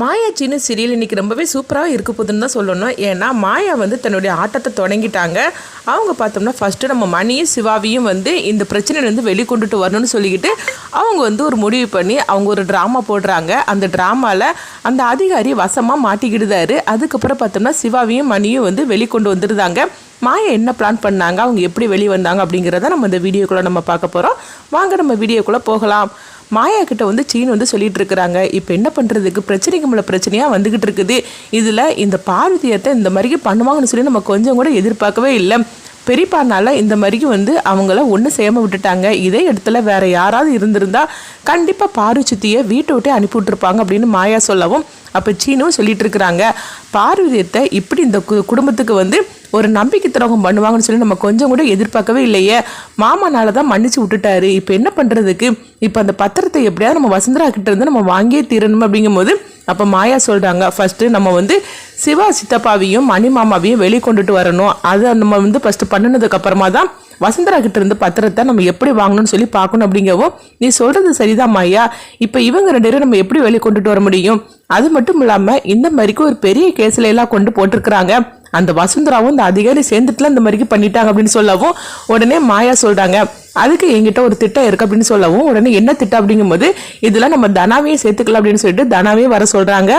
மாயாச்சின்னு serial இன்னைக்கு ரொம்பவே சூப்பராக இருக்க போதுன்னு தான் சொல்லணும். ஏன்னா மாயா வந்து தன்னுடைய ஆட்டத்தை தொடங்கிட்டாங்க. அவங்க பார்த்தோம்னா ஃபஸ்ட்டு நம்ம மணியும் சிவாவியும் வந்து இந்த பிரச்சனையிலேருந்து வெளிக்கொண்டுட்டு வரணும்னு சொல்லிக்கிட்டு அவங்க வந்து ஒரு முடிவு பண்ணி அவங்க ஒரு ட்ராமா போடுறாங்க. அந்த ட்ராமாவில் அந்த அதிகாரி வசமாக மாட்டிக்கிடுதாரு. அதுக்கப்புறம் பார்த்தோம்னா சிவாவியும் மணியும் வந்து வெளிக்கொண்டு வந்துருந்தாங்க. மாயா என்ன பிளான் பண்ணாங்க? அவங்க எப்படி வெளியே வந்தாங்க அப்படிங்கிறத நம்ம இந்த வீடியோக்குள்ளே நம்ம பார்க்க போகிறோம் வாங்க நம்ம வீடியோக்குள்ளே போகலாம். மாயா கிட்ட வந்து சீன் வந்து சொல்லிட்டு இருக்கிறாங்க. இப்போ என்ன பண்ணுறதுக்கு பிரச்சனைக்கு மேலே பிரச்சனையாக வந்துக்கிட்டு இருக்குது. இதில் இந்த பார்வதியத்தை இந்த மாதிரி பண்ணுவாங்கன்னு சொல்லி நம்ம கொஞ்சம் கூட எதிர்பார்க்கவே இல்லை. பெரியப்பானால இந்த மாதிரிக்கு வந்து அவங்கள ஒன்றும் செய்யாமல் விட்டுட்டாங்க. இதே இடத்துல வேற யாராவது இருந்திருந்தா கண்டிப்பாக பார்வச்சித்தியை வீட்டை விட்டே அனுப்பி விட்டுருப்பாங்க அப்படின்னு மாயா சொல்லவும் அப்போ சீனும் சொல்லிட்டு இருக்கிறாங்க பார்வதியத்தை இப்படி இந்த கு- குடும்பத்துக்கு வந்து ஒரு நம்பிக்கை துரோகம் பண்ணுவாங்கன்னு சொல்லி நம்ம கொஞ்சம் கூட எதிர்பார்க்கவே இல்லையே. மாமனால தான் மன்னிச்சு விட்டுட்டாரு. இப்போ என்ன பண்ணுறதுக்கு இப்போ அந்த பத்திரத்தை எப்படியாவது நம்ம வசுந்தரா கிட்ட இருந்து நம்ம வாங்கியே தீரணும். அப்படிங்கும்போது அப்போ மாயா சொல்கிறாங்க ஃபஸ்ட்டு நம்ம வந்து சிவா சித்தப்பாவையும் மணி மாமாவையும் வெளியே கொண்டுட்டு வரணும். அதை நம்ம வந்து ஃபஸ்ட்டு பண்ணினதுக்கப்புறமா தான் வசுந்தரா கிட்ட இருந்து பத்திரத்தை நம்ம எப்படி வாங்கணும்னு சொல்லி பார்க்கணும் அப்படிங்கவும் நீ சொல்றது சரிதான் மாயா இப்போ இவங்க ரெண்டு பேரும் நம்ம எப்படி வெளியே கொண்டுட்டு வர முடியும்? அது மட்டும் இல்லாமல் இந்த மாதிரிக்கு ஒரு பெரிய கேஸ்ல எல்லாம் கொண்டு போட்டிருக்கிறாங்க. அந்த வசுந்தராவும் இந்த அதிகாரி சேர்ந்துட்டுலாம் இந்த மாதிரிக்கு பண்ணிட்டாங்க அப்படின்னு சொல்லவும் உடனே மாயா சொல்றாங்க. அதுக்கு எங்கிட்ட ஒரு திட்டம் இருக்கு அப்படின்னு சொல்லவும் உடனே என்ன திட்டம் அப்படிங்கும்போது இதெல்லாம் நம்ம தனாவையும் சேர்த்துக்கலாம் அப்படின்னு சொல்லிட்டு தனாவே வர சொல்றாங்க.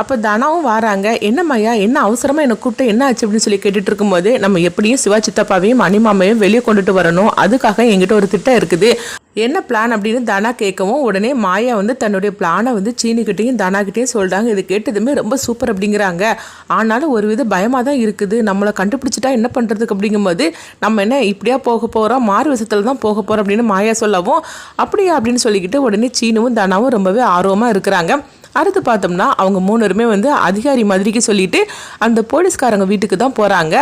அப்போ தனாவும் வராங்க. என்ன என்ன அவசரமாக என்னை கூப்பிட்டு என்ன ஆச்சு அப்படின்னு சொல்லி கேட்டுட்டு இருக்கும்போது நம்ம எப்படியும் சிவா சித்தப்பாவையும் மணிமாமையும் வெளியே கொண்டுட்டு வரணும். அதுக்காக எங்கிட்ட ஒரு திட்டம் இருக்குது. என்ன பிளான் அப்படின்னு தனா கேட்கவும் உடனே மாயா வந்து தன்னுடைய பிளானை வந்து சீனிக்கிட்டையும் தனாக்கிட்டையும் சொல்கிறாங்க இது கேட்டதுமே ரொம்ப சூப்பர் அப்படிங்கிறாங்க. ஆனாலும் ஒரு வித பயமாக தான் இருக்குது. நம்மளை கண்டுபிடிச்சிட்டா என்ன பண்ணுறதுக்கு அப்படிங்கும்போது நம்ம என்ன இப்படியா போக போகிறோம் மாறு விஷயத்தில் தான் போக போகிறோம் அப்படின்னு மாயா சொல்லவும் அப்படியா அப்படின்னு சொல்லிக்கிட்டு உடனே சீனுவும் தனாவும் ரொம்பவே ஆர்வமாக இருக்கிறாங்க. அடுத்து பார்த்தோம்னா அவங்க மூணுருமே வந்து அதிகாரி மாதிரிக்கு சொல்லிட்டு அந்த போலீஸ்காரங்க வீட்டுக்கு தான் போகிறாங்க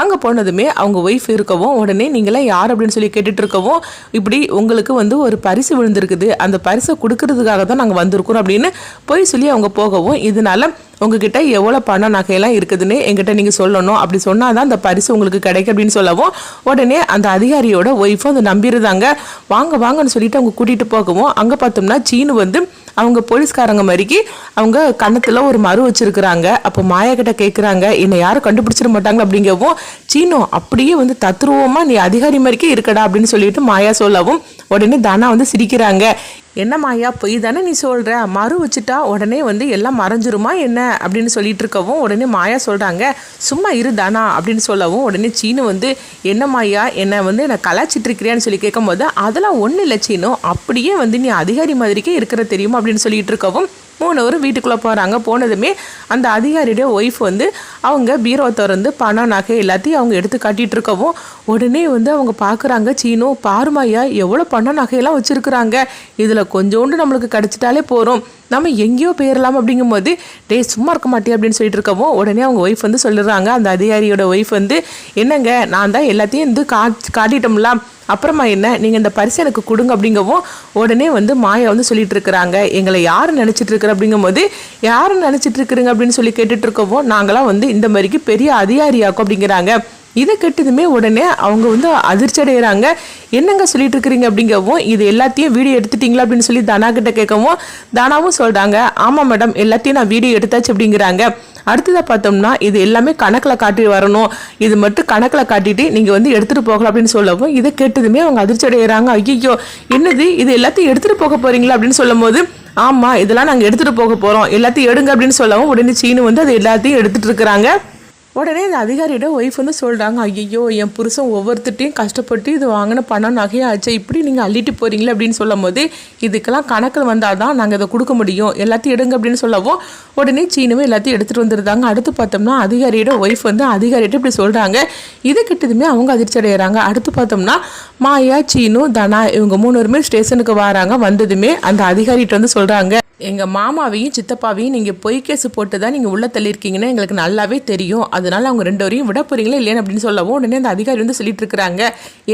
அங்கே போனதுமே அவங்க ஒய்ஃப் இருக்கவும் உடனே நீங்களாம் யார் அப்படின்னு சொல்லி கேட்டுட்டு இருக்கவும் இப்படி உங்களுக்கு வந்து ஒரு பரிசு விழுந்திருக்குது. அந்த பரிசை கொடுக்கறதுக்காக தான் நாங்கள் வந்திருக்கிறோம் அப்படின்னு போய் சொல்லி அவங்க போகவும் இதனால உங்ககிட்ட எவ்வளோ பணம் நகையெல்லாம் இருக்குதுன்னு எங்கிட்ட நீங்கள் சொல்லணும். அப்படி சொன்னால் தான் அந்த பரிசு உங்களுக்கு கிடைக்கும் அப்படின்னு சொல்லவும் உடனே அந்த அதிகாரியோட ஒய்ஃபும் அதை நம்பிடுதாங்க வாங்க வாங்கன்னு சொல்லிட்டு அவங்க கூட்டிகிட்டு போகவும் அங்கே பார்த்தோம்னா சீனு வந்து அவங்க போலீஸ்காரங்க மாதிரிக்கு அவங்க கன்னத்தில் ஒரு மறு வச்சிருக்கிறாங்க. அப்போ மாயா கிட்ட கேட்குறாங்க என்னை யாரும் கண்டுபிடிச்சிட மாட்டாங்க அப்படிங்கவும் சீனோ அப்படியே வந்து தத்ரூபமாக நீ அதிகாரி மாதிரிக்கே இருக்கடா அப்படின்னு சொல்லிட்டு மாயா சொல்லவும் உடனே தனா வந்து சிரிக்கிறாங்க. என்ன மாயா பொய் தானே நீ சொல்கிற மறு வச்சுட்டா உடனே வந்து எல்லாம் மறைஞ்சிருமா என்ன? அப்படின்னு சொல்லிட்டு இருக்கவும் உடனே மாயா சொல்கிறாங்க சும்மா இருதானா அப்படின்னு சொல்லவும் உடனே சீனு வந்து என்ன மாயா என்னை வந்து என்னை கலாச்சிட்டு இருக்கிறியான்னு சொல்லி கேட்கும்போது அதெல்லாம் ஒன்றும் இல்லை சீனு அப்படியே வந்து நீ அதிகாரி மாதிரிக்கே இருக்கிற தெரியுமா? அப்படின்னு சொல்லிட்டு இருக்கவும் மூணவரும் வீட்டுக்குள்ளே போகிறாங்க போனதுமே அந்த அதிகாரியுடைய ஒய்ஃப் வந்து அவங்க பீரோ திறந்து பணம் நகை எல்லாத்தையும் அவங்க எடுத்து காட்டிகிட்டு இருக்கவும் உடனே வந்து அவங்க பார்க்குறாங்க சீனு பாருமாயா எவ்வளோ பணம் நகையெல்லாம் வச்சுருக்குறாங்க. இதில் கொஞ்சோண்டு நம்மளுக்கு கிடச்சிட்டாலே போகிறோம் நம்ம எங்கேயோ போயிடலாம் அப்படிங்கும்போது டேய் சும்மா இருக்க மாட்டே அப்படின்னு சொல்லிட்டு இருக்கவும் உடனே அவங்க ஒய்ஃப் வந்து சொல்லிடுறாங்க. அந்த அதிகாரியோட ஒய்ஃப் வந்து என்னங்க நான் தான் எல்லாத்தையும் வந்து காட் காட்டிட்டோம்ல. அப்புறமா என்ன நீங்கள் இந்த பரிசு எனக்கு கொடுங்க அப்படிங்கவும் உடனே வந்து மாயா வந்து சொல்லிட்டு இருக்கிறாங்க எங்களை யார் நினச்சிட்டு இருக்கிற அப்படிங்கும்போது யார் நினச்சிட்டு இருக்கிறீங்க அப்படின்னு சொல்லி கேட்டுட்டு இருக்கவும் நாங்களாம் வந்து இந்த மாதிரிக்கு பெரிய அதிகாரியாக்கும் அப்படிங்கிறாங்க. இதை கெட்டதுமே உடனே அவங்க வந்து அதிர்ச்சி அடைகிறாங்க என்னங்க சொல்லிட்டு இருக்கிறீங்க அப்படிங்கவும் இது எல்லாத்தையும் வீடியோ எடுத்துட்டீங்களா அப்படின்னு சொல்லி தானா கிட்ட கேட்கவும் தானாவும் சொல்றாங்க. ஆமா மேடம் எல்லாத்தையும் நான் வீடியோ எடுத்தாச்சு அப்படிங்கிறாங்க. அடுத்ததாக பார்த்தோம்னா இது எல்லாமே கணக்கில் காட்டி வரணும். இது மட்டும் கணக்கில் காட்டிட்டு நீங்கள் வந்து எடுத்துகிட்டு போகலாம் அப்படின்னு சொல்லவும் இதை கேட்டதுமே அவங்க அதிர்ச்சி அடைகிறாங்க ஐயோ என்னது? இது எல்லாத்தையும் எடுத்துகிட்டு போக போகிறீங்களா அப்படின்னு சொல்லும் போது ஆமாம் இதெல்லாம் நாங்கள் எடுத்துகிட்டு போக போகிறோம் எல்லாத்தையும் எடுங்க அப்படின்னு சொல்லவும் உடனே சீனு வந்து அது எல்லாத்தையும் எடுத்துகிட்டு இருக்கிறாங்க. உடனே இந்த அதிகாரியோட ஒய்ஃப் வந்து சொல்கிறாங்க ஐயோ என் புருஷன் ஒவ்வொருத்திட்டையும் கஷ்டப்பட்டு இது வாங்கின பணம் நகையாச்சு இப்படி நீங்கள் அள்ளிட்டு போகிறீங்களே அப்படின்னு சொல்லும் போது இதுக்கெல்லாம் கணக்கில் வந்தால் தான் நாங்கள் இதை கொடுக்க முடியும். எல்லாத்தையும் எடுங்க அப்படின்னு சொல்லவும் உடனே சீனுவும் எல்லாத்தையும் எடுத்துகிட்டு வந்துருந்தாங்க அடுத்து பார்த்தோம்னா அதிகாரியோட ஒய்ஃப் வந்து அதிகாரிகிட்ட இப்படி சொல்கிறாங்க இது கிட்டதுமே அவங்க அதிர்ச்சி அடைகிறாங்க அடுத்து பார்த்தோம்னா மாயா சீனு தனா இவங்க மூணுருமே ஸ்டேஷனுக்கு வராங்க. வந்ததுமே அந்த அதிகாரிகிட்ட வந்து சொல்கிறாங்க எங்கள் மாமாவையும் சித்தப்பாவையும் நீங்கள் பொய் கேஸ் போட்டு தான் நீங்கள் உள்ளே தள்ளியிருக்கீங்கன்னு எங்களுக்கு நல்லாவே தெரியும். அதனால் அவங்க ரெண்டு வரையும் விட போகிறீங்களா இல்லையா அப்படின்னு சொல்லவும் உடனே அந்த அதிகாரி வந்து சொல்லிட்டு இருக்கிறாங்க.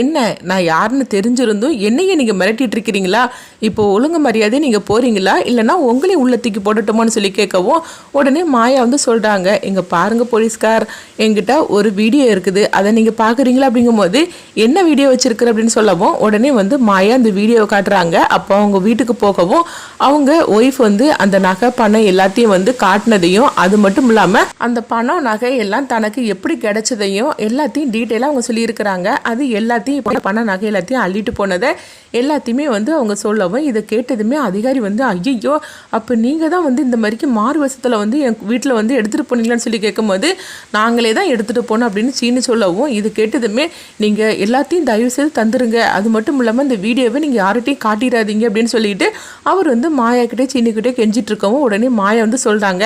என்ன நான் யாருன்னு தெரிஞ்சிருந்தும் என்னையே நீங்கள் மிரட்டிட்டு இருக்கிறீங்களா? இப்போ ஒழுங்கு மரியாதை நீங்கள் போகிறீங்களா இல்லைன்னா உங்களையும் உள்ள தூக்கி போடட்டுமான்னு சொல்லி கேட்கவும் உடனே மாயா வந்து சொல்கிறாங்க இங்கே பாருங்கள் போலீஸ்கார் என்கிட்ட ஒரு வீடியோ இருக்குது. அதை நீங்கள் பார்க்குறீங்களா அப்படிங்கும்போது என்ன வீடியோ வச்சுருக்குற? அப்படின்னு சொல்லவும் உடனே வந்து மாயா அந்த வீடியோவை காட்டுறாங்க. அப்போ அவங்க வீட்டுக்கு போகவும் அவங்க ஒய்ஃப் வந்து அந்த நகை பணம் எல்லாத்தையும் வந்து காட்டினதையும் அது மட்டும் இல்லாமல் அந்த பணம் நகை எல்லாம் தனக்கு எப்படி கிடைச்சதையும் எல்லாத்தையும் டீட்டெயிலாக அவங்க சொல்லியிருக்கிறாங்க. அது எல்லாத்தையும் இப்போ பண நகை எல்லாத்தையும் அள்ளிட்டு போனதை எல்லாத்தையுமே வந்து அவங்க சொல்லவும் இதை கேட்டதுமே அதிகாரி வந்து ஐயோ அப்போ நீங்கள் தான் வந்து இந்த மாதிரிக்கு மாறு வருஷத்தில் வந்து என் வீட்டில் வந்து எடுத்துகிட்டு போனீங்களான்னு சொல்லி கேட்கும்போது நாங்களே தான் எடுத்துகிட்டு போனோம் அப்படின்னு சீனு சொல்லவும் இது கேட்டதுமே நீங்கள் எல்லாத்தையும் தயவு செய்து தந்துருங்க. அது மட்டும் இல்லாமல் இந்த வீடியோவை நீங்கள் யார்கிட்டையும் காட்டிடாதீங்க அப்படின்னு சொல்லிட்டு அவர் வந்து மாயாக்கிட்டே சீனிக்கிட்டே கெஞ்சிட்டு இருக்கவும் உடனே மாயா வந்து சொல்கிறாங்க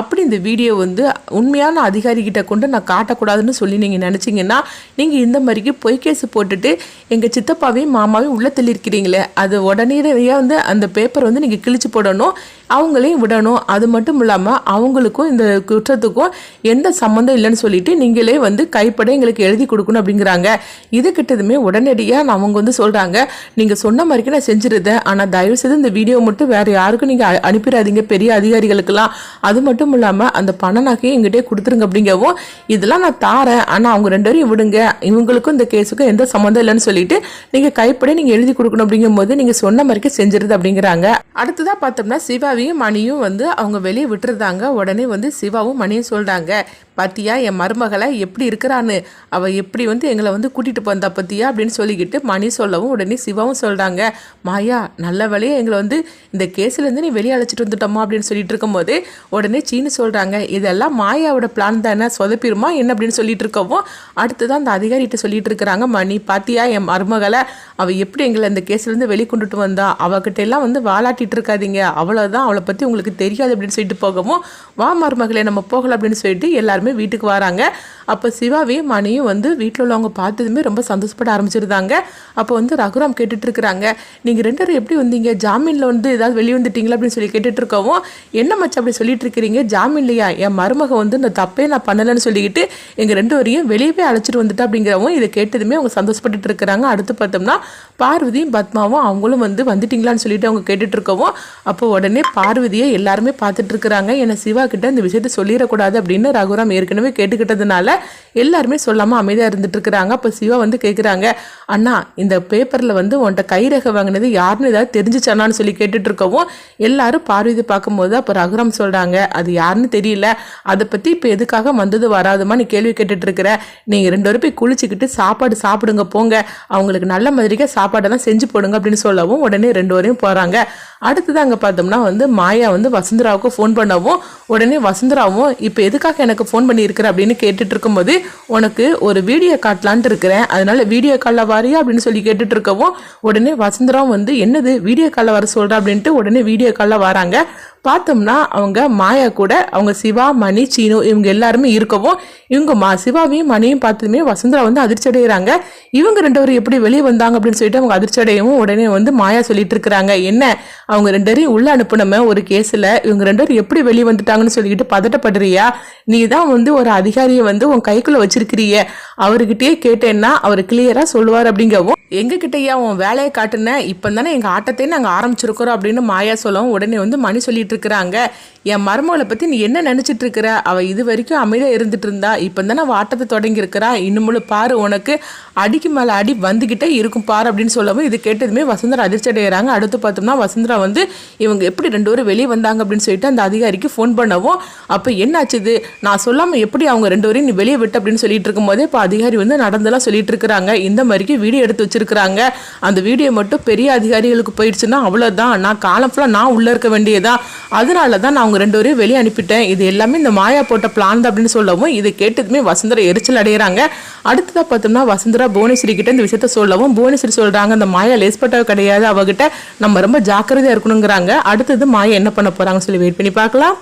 அப்படி இந்த வீடியோ வந்து உண்மையான அதிகாரி கிட்ட கொண்டு நான் காட்டக்கூடாதுன்னு சொல்லி நீங்கள் நினச்சிங்கன்னா நீங்கள் இந்த மாதிரிக்கு பொய் கேஸ் போட்டுட்டு எங்கள் சித்தப்பாவையும் மாமாவையும் உள்ளே தள்ளியிருக்கிறீங்களே அது உடனடியாக வந்து அந்த பேப்பர் வந்து நீங்கள் கிழிச்சு போடணும். அவங்களையும் விடணும். அது மட்டும் இல்லாமல் அவங்களுக்கும் இந்த குற்றத்துக்கும் எந்த சம்மந்தம் இல்லைன்னு சொல்லிட்டு நீங்களே வந்து கைப்பட எங்களுக்கு எழுதி கொடுக்கணும் அப்படிங்கிறாங்க. இது கிட்டதுமே உடனடியாக அவங்க வந்து சொல்கிறாங்க நீங்கள் சொன்ன மாதிரிக்கு நான் செஞ்சிருந்தேன். ஆனால் தயவு செய்து இந்த வீடியோ மட்டும் வேறு யாருக்கும் நீங்கள் அனுப்பிடாதீங்க. பெரிய அதிகாரிகளுக்கெல்லாம். அது மட்டும் இல்லாமல் அந்த பண நகையும் எங்கிட்டே கொடுத்துருங்க அப்படிங்கவும் இதெல்லாம் நான் தாரேன். ஆனால் அவங்க ரெண்டு பேரையும் விடுங்க. இவங்களுக்கும் இந்த கேஸுக்கும் எந்த சம்மந்தம் இல்லைன்னு சொல்லிட்டு நீங்கள் கைப்பட நீங்கள் எழுதி கொடுக்கணும் அப்படிங்கும்போது நீங்கள் சொன்ன மாதிரிக்கு செஞ்சிருது அப்படிங்கிறாங்க. அடுத்ததாக பார்த்தோம்னா சிவா சிவாவையும் மணியும் வந்து அவங்க வெளியே விட்டுருந்தாங்க. உடனே வந்து சிவாவும் மணியும் சொல்கிறாங்க பாத்தியா என் மருமகளை எப்படி இருக்கிறான்னு? அவள் எப்படி வந்து எங்களை வந்து கூட்டிகிட்டு போந்தா பத்தியா? அப்படின்னு சொல்லிக்கிட்டு மணி சொல்லவும் உடனே சிவாவும் சொல்கிறாங்க மாயா நல்ல வேலையை எங்களை வந்து இந்த கேஸ்லேருந்து நீ வெளியே அழைச்சிட்டு வந்துட்டோமா? அப்படின்னு சொல்லிட்டு இருக்கும்போது உடனே சீனு சொல்கிறாங்க இதெல்லாம் மாயாவோட பிளான் தானே? சொதப்பிடுமா? என்ன? அப்படின்னு சொல்லிட்டு இருக்கவும் அடுத்ததான் அந்த அதிகாரிகிட்ட சொல்லிட்டு இருக்கிறாங்க மணி பாத்தியா என் மருமகளை? அவள் எப்படி எங்களை இந்த கேஸ்லேருந்து வெளியே கொண்டுட்டு வந்தா? அவகிட்ட எல்லாம் வந்து வாலாட்டிட்டு இருக்காதீங்க. அவ்வளோதான் அவளை பற்றி உங்களுக்கு தெரியாது அப்படின்னு சொல்லிட்டு போகவும் வா மருமகளே நம்ம போகலாம் அப்படின்னு சொல்லிட்டு எல்லாருமே வீட்டுக்கு வராங்க. அப்போ சிவாவையும் மணியும் வந்து வீட்டில் உள்ளவங்க பார்த்ததுமே ரொம்ப சந்தோஷப்பட ஆரம்பிச்சிருந்தாங்க. அப்போ வந்து ரகுராம் கேட்டுட்ருக்குறாங்க நீங்கள் ரெண்டு பேரும் எப்படி வந்தீங்க? ஜாமீனில் வந்து ஏதாவது வெளியே வந்துட்டீங்களா? அப்படின்னு சொல்லி கேட்டுட்டு இருக்கவும் என்ன மச்சு அப்படி சொல்லிட்டு இருக்கிறீங்க ஜாமீன்லையா? என் மருமக வந்து இந்த தப்பே நான் பண்ணலைன்னு சொல்லிக்கிட்டு எங்கள் ரெண்டு வரையும் வெளியவே அழைச்சிட்டு வந்துட்டா அப்படிங்கிறவும் இதை கேட்டதுமே அவங்க சந்தோஷப்பட்டுட்டு இருக்கிறாங்க அடுத்து பார்த்தோம்னா பார்வதியும் பத்மாவும் அவங்களும் வந்து வந்துட்டீங்களான்னு சொல்லிட்டு அவங்க கேட்டுட்டு அப்போ உடனே பார்வதியை எல்லாருமே பார்த்துட்டு இருக்கிறாங்க. என்னை சிவா கிட்ட இந்த விஷயத்த சொல்லிடக்கூடாது அப்படின்னு ரகுராம் ஏற்கனவே கேட்டுக்கிட்டதுனால எல்லாருமே சொல்லாமல் அமைதியாக இருந்துட்டு இருக்கிறாங்க. அப்போ சிவா வந்து கேட்குறாங்க அண்ணா இந்த பேப்பரில் வந்து உன்ட்ட கைரகை வாங்கினது யாருன்னு ஏதாவது தெரிஞ்சுச்சானான்னு சொல்லி கேட்டுட்டு இருக்கவும் எல்லாரும் பார்வதி பார்க்கும்போது அப்போ ரகுராம் சொல்கிறாங்க அது யாருன்னு தெரியல. அதை பற்றி இப்போ எதுக்காக வந்தது வராதுமா? நீ கேள்வி கேட்டுட்டு இருக்கிற. நீங்கள் ரெண்டு பேரும் போய் குளிச்சுக்கிட்டு சாப்பாடு சாப்பிடுங்க போங்க. அவங்களுக்கு நல்ல மாதிரிக்கே சாப்பாடெல்லாம் செஞ்சு போடுங்க அப்படின்னு சொல்லவும் உடனே ரெண்டு வரையும் போகிறாங்க அடுத்தது அங்கே பார்த்தோம்னா வந்து மாயா வந்து வசுந்தராவுக்கு ஃபோன் பண்ணவும் உடனே வசுந்தராவும் இப்போ எதுக்காக எனக்கு ஃபோன் பண்ணியிருக்கிற? அப்படின்னு கேட்டுட்டு இருக்கும்போது உனக்கு ஒரு வீடியோ காட்டலான்ட்டு இருக்கிறேன். அதனால வீடியோ காலில் வாரியா? அப்படின்னு சொல்லி கேட்டுட்டு இருக்கவும் உடனே வசுந்தராவும் வந்து என்னது? வீடியோ காலில் வர சொல்கிறேன் அப்படின்ட்டு உடனே வீடியோ காலில் வராங்க. பார்த்தோம்னா அவங்க மாயா கூட அவங்க சிவா மணி சீனு இவங்க எல்லாருமே இருக்கவும் இவங்க மா சிவாவையும் மணியும் பார்த்ததுமே வசுந்தரா வந்து அதிர்ச்சி அடைகிறாங்க இவங்க ரெண்டு பேரும் எப்படி வெளியே வந்தாங்க அப்படின்னு சொல்லிட்டு அவங்க அதிர்ச்சி அடையவும் உடனே வந்து மாயா சொல்லிட்டு இருக்கிறாங்க. என்ன? அவங்க ரெண்டு பேரையும் உள்ள அனுப்பினம ஒரு கேஸில் இவங்க ரெண்டு பேரும் எப்படி வெளியே வந்துட்டாங்கன்னு சொல்லிக்கிட்டு பதட்டப்படுறியா? நீ தான் வந்து ஒரு அதிகாரியை வந்து உன் கைக்குள்ள வச்சிருக்கிறிய. அவர்கிட்டயே கேட்டேன்னா அவர் கிளியரா சொல்லுவார் அப்படிங்கவும் எங்ககிட்டயா உன் வேலையை காட்டுன? இப்போ தானே எங்கள் ஆட்டத்தையும் நாங்கள் ஆரம்பிச்சிருக்கிறோம் அப்படின்னு மாயா சொல்லவும் உடனே வந்து மணி சொல்லிட்டு இருக்கிறாங்க. என் மருமகளை பற்றி நீ என்ன நினச்சிட்டு இருக்கிற? அவள் இது வரைக்கும் அமைதியாக இருந்துட்டு இருந்தா இப்போ தானே அவள் ஆட்டத்தை தொடங்கி இன்னும் பாரு உனக்கு அடிக்கு மேலே அடி வந்துக்கிட்டே இருக்கும் பாரு அப்படின்னு சொல்லவும் இது கேட்டதுமே வசுந்தரா அதிர்ச்சி அடைகிறாங்க அடுத்து பார்த்தோம்னா வசுந்தரா வந்து இவங்க எப்படி ரெண்டு பேரும் வெளியே வந்தாங்க அப்படின்னு சொல்லிட்டு அந்த அதிகாரிக்கு ஃபோன் பண்ணவும் அப்போ என்னாச்சுது நான் சொல்லாமல் எப்படி அவங்க ரெண்டு பேரையும் நீ வெளியே விட்டு அப்படின்னு சொல்லிட்டு இருக்கும்போதே இப்போ அதிகாரி வந்து நடந்தெல்லாம் சொல்லிட்டு இருக்கிறாங்க. இந்த மாதிரிக்கு வீடியோ எடுத்து வச்சிருக்கிறாங்க. அந்த வீடியோ மட்டும் பெரிய அதிகாரிகளுக்கு போயிடுச்சுன்னா அவ்வளோதான் நான் காலம் ஃபுல்லாக நான் உள்ளே இருக்க வேண்டியதான் அதனால தான் நான் அவங்க ரெண்டு பேரும் வெளியே அனுப்பிட்டேன். இது எல்லாமே இந்த மாயா போட்ட பிளான் தான் அப்படின்னு சொல்லவும் இதை கேட்டதுமே வசுந்தரா எரிச்சல் அடைகிறாங்க. அடுத்ததாக பார்த்தோம்னா வசுந்தரா புவனேஸ்வரி கிட்ட இந்த விஷயத்த சொல்லவும் புவனேஸ்வரி சொல்கிறாங்க அந்த மாயா லேஸ்பட்டாக கிடையாது அவகிட்ட நம்ம ரொம்ப ஜாக்கிரதையாக இருக்கணுங்கிறாங்க. அடுத்தது மாயா என்ன பண்ண போகிறாங்கன்னு சொல்லி வெயிட் பண்ணி பார்க்கலாம்.